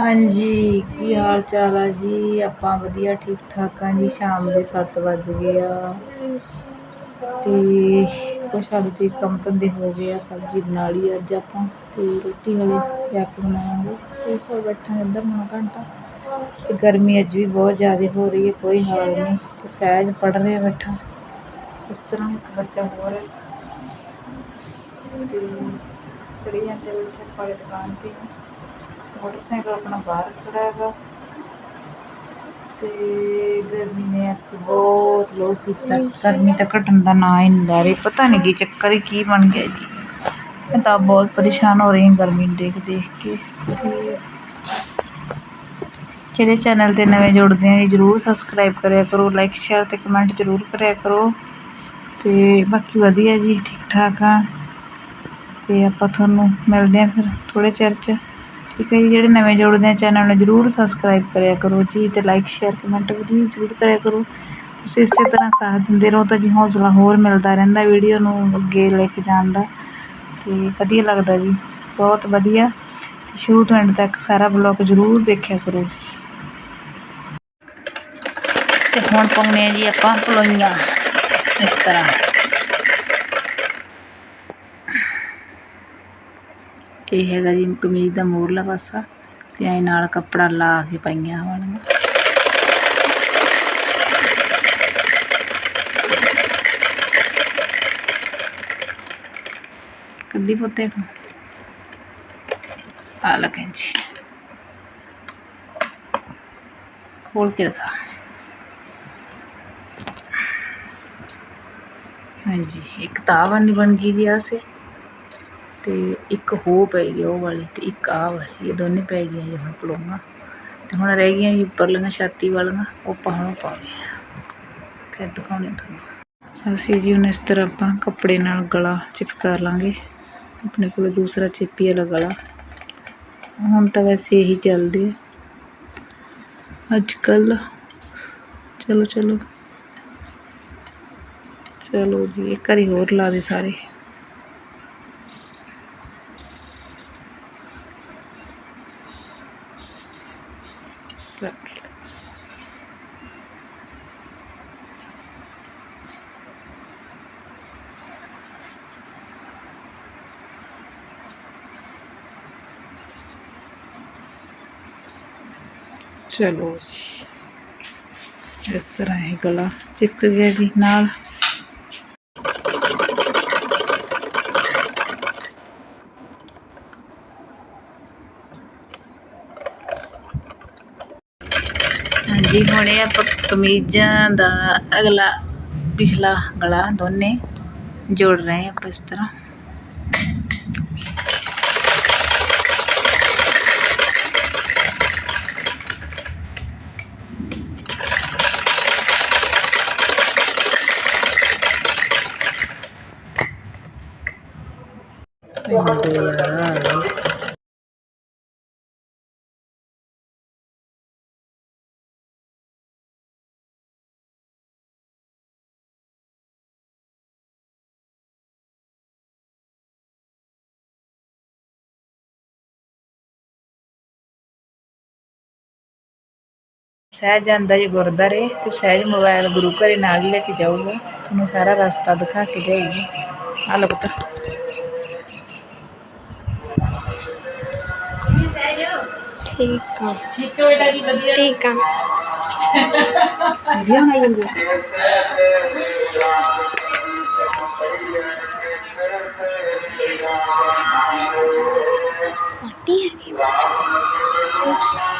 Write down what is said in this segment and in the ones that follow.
ਹਾਂਜੀ, ਕੀ ਹਾਲ ਚਾਲ ਆ ਜੀ? ਆਪਾਂ ਵਧੀਆ, ਠੀਕ ਠਾਕ ਆ ਜੀ। ਸ਼ਾਮ ਦੇ 7 ਵੱਜ ਗਏ ਆ। ਤੇ ਕੁਛ ਹੱਦ ਤੱਕ ਕੰਮ ਧੰਦੇ ਹੋ ਗਏ ਆ, ਸਬਜ਼ੀ ਬਣਾ ਲਈ ਅੱਜ ਆਪਾਂ। ਤੇ ਰੋਟੀ ਹਲੇ ਜਾ ਕੇ ਬਣਾਵਾਂਗੇ। ਤੇ ਫਿਰ ਬੈਠਾਂਗੇ ਅੱਧਾ ਪੌਣਾ ਘੰਟਾ। ਤੇ ਗਰਮੀ ਅੱਜ ਵੀ ਬਹੁਤ ਜ਼ਿਆਦਾ ਹੋ ਰਹੀ ਹੈ, ਕੋਈ ਹਾਲ ਨਹੀਂ। ਤੇ ਸਹਿਜ ਪੜ ਰਿਹਾ ਬੈਠਾ। ਇਸ ਤਰ੍ਹਾਂ ਇੱਕ ਬੱਚਾ ਹੋਰ ਹੈ। ਤੇ ਪੜੀ ਜਾਂਦੇ ਬੈਠੇ ਆਪਾਂ ਦੁਕਾਨ ਤੇ। ਮੋਟਰਸਾਈਕਲ ਆਪਣਾ ਬਾਹਰ ਖੜਾ ਹੈਗਾ। ਤੇ ਗਰਮੀ ਨੇ ਅੱਜ ਬਹੁਤ ਲੋ ਕੀਤਾ। ਗਰਮੀ ਤਾਂ ਘਟਣ ਦਾ ਨਾਂ ਹੀ ਨਹੀਂ ਲੈ ਰਹੀ। ਪਤਾ ਨਹੀਂ ਕੀ ਚੱਕਰ ਹੀ ਕੀ ਬਣ ਗਿਆ ਜੀ। ਮੈਂ ਤਾਂ ਬਹੁਤ ਪਰੇਸ਼ਾਨ ਹੋ ਰਹੀ ਹਾਂ ਗਰਮੀ ਨੂੰ ਦੇਖ ਦੇਖ ਕੇ। ਜਿਹੜੇ ਚੈਨਲ ਤੇ ਨਵੇਂ ਜੁੜਦੇ ਆ ਜੀ, ਜਰੂਰ ਸਬਸਕ੍ਰਾਈਬ ਕਰਿਆ ਕਰੋ ਲਾਈਕ ਸ਼ੇਅਰ ਤੇ ਕਮੈਂਟ ਜਰੂਰ ਕਰਿਆ ਕਰੋ। ਤੇ ਬਾਕੀ ਵਧੀਆ ਜੀ ਠੀਕ ਠਾਕ ਆ। ਤੇ ਆਪਾਂ ਤੁਹਾਨੂੰ ਮਿਲਦੇ ਆ ਫਿਰ ਥੋੜੇ ਚਿਰ ਚ। ਠੀਕ ਹੈ ਜੀ ਜਿਹੜੇ ਨਵੇਂ ਜੁੜਦੇ ਆ ਚੈਨਲ ਨੂੰ ਜਰੂਰ ਸਬਸਕ੍ਰਾਈਬ ਕਰਿਆ ਕਰੋ, ਜੀ ਤੇ ਲਾਈਕ ਸ਼ੇਅਰ ਕਮੈਂਟ ਵੀ ਜਰੂਰ ਕਰਿਆ ਕਰੋ। ਤੁਸੀਂ ਇਸੇ ਤਰ੍ਹਾਂ ਸਾਥ ਦਿੰਦੇ ਰਹੋ ਤਾਂ ਜੀ ਹੌਸਲਾ ਹੋਰ ਮਿਲਦਾ ਰਹਿੰਦਾ ਵੀਡੀਓ ਨੂੰ ਅੱਗੇ ਲੈ ਕੇ ਜਾਣ ਦਾ। ਤੇ ਵਧੀਆ ਲੱਗਦਾ ਜੀ, ਬਹੁਤ ਵਧੀਆ। ਤੇ ਸ਼ੁਰੂ ਤੋਂ ਐਂਡ ਤੱਕ ਸਾਰਾ ਬਲੌਗ ਜਰੂਰ ਵੇਖਿਆ ਕਰੋ ਜੀ। ਤੇ ਹੁਣ ਪਾਉਣੇ ਆ ਜੀ ਆਪਾਂ ਪਲੋਈਆਂ ਇਸ ਤਰ੍ਹਾਂ। ਇਹ ਹੈਗਾ ਜੀ ਕਮੀਜ਼ ਦਾ ਮੂਰਲਾ ਪਾਸਾ ਤੇ ਐ ਨਾਲ ਕੱਪੜਾ ਲਾ ਕੇ ਪਾਈਆਂ ਹੋਣਗੀਆਂ। ਕੱਢੀ ਪੁੱਤੇ ਨੂੰ। ਆ ਲਗਾਂ ਜੀ। ਖੋਲ ਕੇ ਦਿਖਾ। ਹਾਂਜੀ, ਇੱਕ ਤਾਂ ਬਣ ਬਣ ਗਈ ਜੀ ਆਸੇ ਤੇ ਇੱਕ ਹੋ ਪੈ ਗਈ ਉਹ ਵਾਲੀ ਤੇ ਇੱਕ ਆਹ ਵਾਲੀ, ਇਹ ਦੋਨੇ ਪੈ ਗਈਆਂ ਜੀ ਹੁਣ ਪਲੋਂਗਾ। ਤੇ ਹੁਣ ਰਹਿ ਗਈਆਂ ਜੀ ਉੱਪਰਲੀਆਂ, ਛਾਤੀ ਵਾਲੀਆਂ, ਉਹ ਪਾਉਣਾ ਪਾਉਣੇ ਫਿਰ ਦਿਖਾਉਣੇ ਤੁਹਾਨੂੰ। ਅਸੀਂ ਜੀ ਹੁਣ ਇਸ ਤਰ੍ਹਾਂ ਆਪਾਂ ਕੱਪੜੇ ਨਾਲ ਗਲਾ ਚਿਪਕਾ ਲਾਂਗੇ। ਆਪਣੇ ਕੋਲ ਦੂਸਰਾ ਚਿੱਪੀ ਵਾਲਾ ਗਲਾ। ਹੁਣ ਤਾਂ ਵੈਸੇ ਇਹੀ ਚੱਲਦੇ ਆ। ਅੱਜ ਕੱਲ ਚਲੋ ਚਲੋ। ਚਲੋ ਜੀ, ਇੱਕ ਵਾਰੀ ਹੋਰ ਲਾ ਦੇ ਸਾਰੇ। ਰੱਖ ਲੈ। ਚਲੋ ਜੀ ਇਸ ਤਰ੍ਹਾਂ ਇਹ ਗਲਾ ਚਿਪਕ ਗਿਆ ਜੀ ਨਾਲ ਹਾਂਜੀ, ਹੁਣ ਇਹ ਆਪਾਂ ਕਮੀਜ਼ਾਂ ਦਾ ਅਗਲਾ ਪਿਛਲਾ ਗਲਾ ਦੋਨੇ ਜੋੜ ਰਹੇ ਹਾਂ ਆਪਾਂ ਇਸ ਤਰ੍ਹਾਂ। ਪੈਂਦੇ ਯਾਰ ਸਹਿਜ ਜਾਂਦਾ ਜੀ ਗੁਰਦਾਰੇ ਤੇ ਸਹਿਜ ਮੋਬਾਈਲ ਗੁਰੂ ਘਰੇ ਨਾਲ ਹੀ ਲੈ ਕੇ ਜਾਊਗਾ। ਤੁਹਾਨੂੰ ਸਾਰਾ ਰਸਤਾ ਦਿਖਾ ਕੇ ਜਾਏਗੀ ਆ ਲਓ ਪੁੱਤ। ਠੀਕ ਆ। ਠੀਕ ਹੈ ਬੇਟਾ ਜੀ ਵਧੀਆ। ਠੀਕ ਆ। ਵਧੀਆ ਬਣਾਈ ਜਾਂਦੇ ਪਾਟੀ ਹੈਗੀ। ਇਹ ਜੀ ਹੈ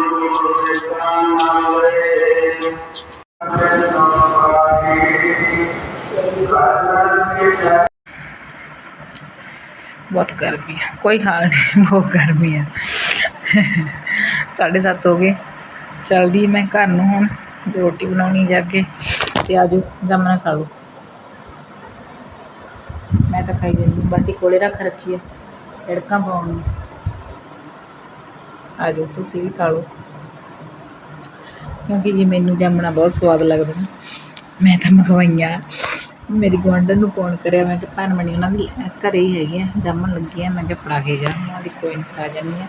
ਬਹੁਤ ਗਰਮੀ ਹੈ ਕੋਈ ਹਾਲ ਨਹੀਂ, ਬਹੁਤ ਗਰਮੀ ਹੈ ਸਾਢੇ ਸੱਤ ਹੋ ਗਏ। ਚਲਦੀ ਮੈਂ ਘਰ ਨੂੰ ਹੁਣ ਰੋਟੀ ਬਣਾਉਣੀ ਜਾ ਕੇ, ਤੇ ਆਜੋ, ਜਾਮਣਾ ਖਾ ਲਓ। ਮੈਂ ਤਾਂ ਖਾਈ ਜਾਂਦੀ, ਬਾਟੀ ਕੋਲੇ ਰੱਖ ਰੱਖੀ ਆ ੜਕਾਂ ਪਾਉਣ ਨੂੰ। ਆਜੋ, ਤੁਸੀਂ ਵੀ ਖਾ ਲਓ। ਕਿਉਂਕਿ ਜੀ ਮੈਨੂੰ ਜਾਮਣਾ ਬਹੁਤ ਸਵਾਦ ਲੱਗਦਾ ਮੈਂ ਤਾਂ ਮੰਗਵਾਈਆਂ। ਮੇਰੀ ਗੁਆਂਢਣ ਨੂੰ ਫੋਨ ਕਰਿਆ ਮੈਂ ਕਿਹਾ ਭੈਣ ਮਣੀ ਉਹਨਾਂ ਦੀ ਘਰੇ ਹੀ ਹੈਗੀ ਆ ਜਾਮਣ ਲੱਗੀ ਆ। ਮੈਂ ਕਿਹਾ ਫੜਾ ਕੇ ਜਾ ਉਹਨਾਂ ਦੀ ਕੋਈ ਨਹੀਂ ਖਾ ਜਾਂਦੀ ਆ।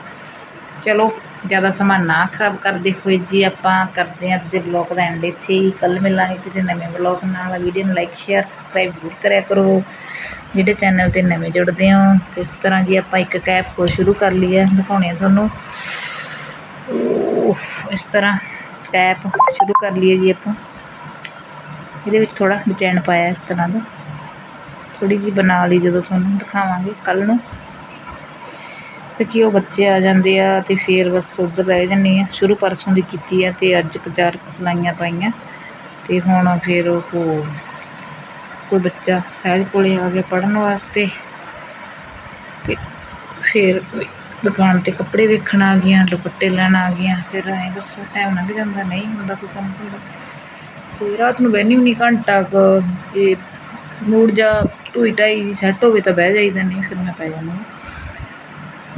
ਚਲੋ ਜ਼ਿਆਦਾ ਸਮਾਂ ਨਾ ਖਰਾਬ ਕਰਦੇ ਹੋਏ ਜੀ ਆਪਾਂ ਕਰਦੇ ਹਾਂ ਅੱਜ ਦੇ ਬਲੌਗ ਦਾ ਐਂਡ ਇੱਥੇ ਹੀ। ਕੱਲ ਮਿਲਾਂਗੇ ਕਿਸੇ ਨਵੇਂ ਬਲੌਗ ਨਾਲ। ਵੀਡੀਓ ਨੂੰ ਲਾਈਕ ਸ਼ੇਅਰ ਸਬਸਕ੍ਰਾਈਬ ਜ਼ਰੂਰ ਕਰਿਆ ਕਰੋ। ਜਿਹੜੇ ਚੈਨਲ ਤੇ ਨਵੇਂ ਜੁੜਦੇ ਹੋ ਤੇ ਇਸ ਤਰ੍ਹਾਂ ਜੀ ਆਪਾਂ ਇੱਕ ਕੈਪ ਕੋ ਸ਼ੁਰੂ ਕਰ ਲਈ ਹੈ ਦਿਖਾਉਣੀ ਆ ਤੁਹਾਨੂੰ। ਉਫ, ਇਸ ਤਰ੍ਹਾਂ ਕੈਪ ਸ਼ੁਰੂ ਕਰ ਲਈਏ ਜੀ ਆਪਾਂ। ਇਹਦੇ ਵਿੱਚ ਥੋੜਾ ਡਿਜ਼ਾਈਨ ਪਾਇਆ ਇਸ ਤਰ੍ਹਾਂ ਦਾ। ਥੋੜੀ ਜੀ ਬਣਾ ਲਈ ਜਦੋਂ ਤੁਹਾਨੂੰ ਦਿਖਾਵਾਂਗੇ ਕੱਲ ਨੂੰ। ਤੇ ਕੀ ਉਹ ਬੱਚੇ ਆ ਜਾਂਦੇ ਆ ਤੇ ਫੇਰ ਬਸ ਉੱਧਰ ਰਹਿ ਜਾਂਦੀ ਆ। ਸ਼ੁਰੂ ਪਰਸੋਂ ਦੀ ਕੀਤੀ ਆ ਤੇ ਅੱਜ ਕੁ ਚਾਰ ਕੁ ਸਿਲਾਈਆਂ ਪਾਈਆਂ। ਤੇ ਹੁਣ ਫੇਰ ਉਹ ਕੋਈ ਬੱਚਾ ਸਹਿਜ ਕੋਲੇ ਆ ਗਿਆ ਪੜਨ ਵਾਸਤੇ। ਤੇ ਫੇਰ ਦੁਕਾਨ ਤੇ ਕੱਪੜੇ ਵੇਖਣ ਆ ਗਈਆਂ, ਦੁਪੱਟੇ ਲੈਣ ਆ ਗਈਆਂ। ਫਿਰ ਐਂ ਬਸ ਟਾਈਮ ਲੰਘ ਜਾਂਦਾ, ਨਹੀਂ ਹੁੰਦਾ ਕੋਈ ਕੰਮ ਧੰਦਾ। ਤੇ ਰਾਤ ਨੂੰ ਬਹਿੰਦੀ ਹੁੰਦੀ ਘੰਟਾ ਕੁ, ਜੇ ਮੂਡ ਜਾਂ ਢੂਈ ਢਾਈ ਜੀ ਸੈੱਟ ਹੋਵੇ ਤਾਂ ਬਹਿ ਜਾਈਦਾ, ਨਹੀਂ ਫਿਰ ਮੈਂ ਪੈ ਜਾਂਦੀ।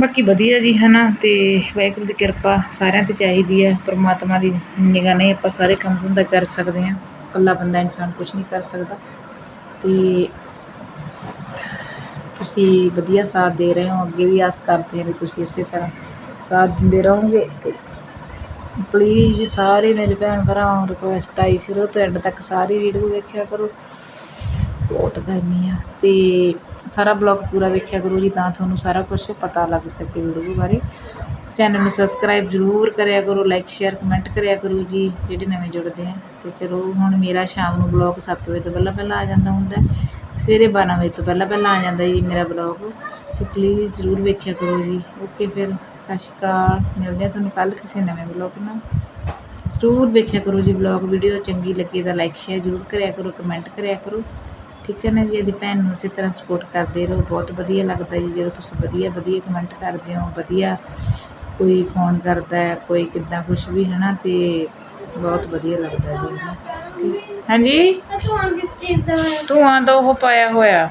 ਬਾਕੀ ਵਧੀਆ ਜੀ ਹੈ ਨਾ ਤੇ ਵਾਹਿਗੁਰੂ ਦੀ ਕਿਰਪਾ ਸਾਰਿਆਂ ਤੇ ਚਾਹੀਦੀ ਹੈ, ਪ੍ਰਮਾਤਮਾ ਦੀ ਨਿਗਾਹ ਨਹੀਂ ਆਪਾਂ ਸਾਰੇ ਕੰਮ ਧੰਦਾ ਕਰ ਸਕਦੇ ਹਾਂ। ਇਕੱਲਾ ਬੰਦਾ ਇਨਸਾਨ ਕੁਝ ਨਹੀਂ ਕਰ ਸਕਦਾ। ਤੇ ਤੁਸੀਂ ਵਧੀਆ ਸਾਥ ਦੇ ਰਹੇ ਹੋ, ਅੱਗੇ ਵੀ ਆਸ ਕਰਦੇ ਹਾਂ ਵੀ ਤੁਸੀਂ ਇਸੇ ਤਰ੍ਹਾਂ ਸਾਥ ਦਿੰਦੇ ਰਹੋਗੇ ਤੇ ਪਲੀਜ਼ ਸਾਰੇ ਮੇਰੇ ਭੈਣ ਭਰਾਵਾਂ ਨੂੰ ਰਿਕੁਐਸਟ ਆਈ ਸ਼ੁਰੂ ਤੋਂ ਐਂਡ ਤੱਕ ਸਾਰੀ ਵੀਡੀਓ ਵੇਖਿਆ ਕਰੋ। ਬਹੁਤ ਗਰਮੀ ਆ। ਅਤੇ ਸਾਰਾ ਬਲੌਗ ਪੂਰਾ ਵੇਖਿਆ ਕਰੋ ਜੀ, ਤਾਂ ਤੁਹਾਨੂੰ ਸਾਰਾ ਕੁਝ ਪਤਾ ਲੱਗ ਸਕੇ ਵੀਡੀਓ ਬਾਰੇ। ਚੈਨਲ ਨੂੰ ਸਬਸਕ੍ਰਾਈਬ ਜ਼ਰੂਰ ਕਰਿਆ ਕਰੋ ਲਾਈਕ ਸ਼ੇਅਰ ਕਮੈਂਟ ਕਰਿਆ ਕਰੋ ਜੀ, ਜਿਹੜੇ ਨਵੇਂ ਜੁੜਦੇ ਆ। ਤੇ ਚਲੋ, ਹੁਣ ਮੇਰਾ ਸ਼ਾਮ ਨੂੰ ਬਲੌਗ 7 ਵਜੇ ਤੋਂ ਪਹਿਲਾਂ ਪਹਿਲਾਂ ਆ ਜਾਂਦਾ ਹੁੰਦਾ। ਸਵੇਰੇ 12 ਵਜੇ ਤੋਂ ਪਹਿਲਾਂ ਪਹਿਲਾਂ ਆ ਜਾਂਦਾ ਜੀ ਮੇਰਾ ਬਲੌਗ ਤੇ ਪਲੀਜ਼ ਜ਼ਰੂਰ ਵੇਖਿਆ ਕਰੋ ਜੀ। ਓਕੇ ਫਿਰ। ਸਤਿ ਸ਼੍ਰੀ ਅਕਾਲ। ਮਿਲਦੇ ਹਾਂ ਤੁਹਾਨੂੰ ਕੱਲ ਕਿਸੇ ਨਵੇਂ ਬਲੌਗ ਨਾਲ। ਜ਼ਰੂਰ ਵੇਖਿਆ ਕਰੋ ਜੀ ਬਲੌਗ ਵੀਡੀਓ ਚੰਗੀ ਲੱਗੇ ਤਾਂ ਲਾਈਕ ਸ਼ੇਅਰ ਜ਼ਰੂਰ ਕਰਿਆ ਕਰੋ ਕਮੈਂਟ ਕਰਿਆ ਕਰੋ। ਠੀਕ ਹੈ ਨਾ ਜੀ? ਇਹਦੀ ਭੈਣ ਨੂੰ ਇਸੇ ਤਰ੍ਹਾਂ ਸਪੋਰਟ ਕਰਦੇ ਰਹੋ। ਬਹੁਤ ਵਧੀਆ ਲੱਗਦਾ ਜੀ। ਜਦੋਂ ਤੁਸੀਂ ਵਧੀਆ ਵਧੀਆ ਕਮੈਂਟ ਕਰਦੇ ਹੋ, ਵਧੀਆ ਕੋਈ ਫੋਨ ਕਰਦਾ ਹੈ, ਕੋਈ ਕਿੱਦਾਂ ਕੁਛ ਵੀ, ਹੈ ਨਾ? ਤੇ ਬਹੁਤ ਵਧੀਆ ਲੱਗਦਾ ਜੀ। ਹਾਂਜੀ? ਤੂੰ ਆ ਦਾ ਉਹ ਪਾਇਆ ਹੋਇਆ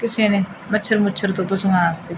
ਕਿਸੇ ਨੇ ਮੱਛਰ ਮੁੱਛਰ ਤੋਂ ਪਸ਼ੂਆਂ ਵਾਸਤੇ।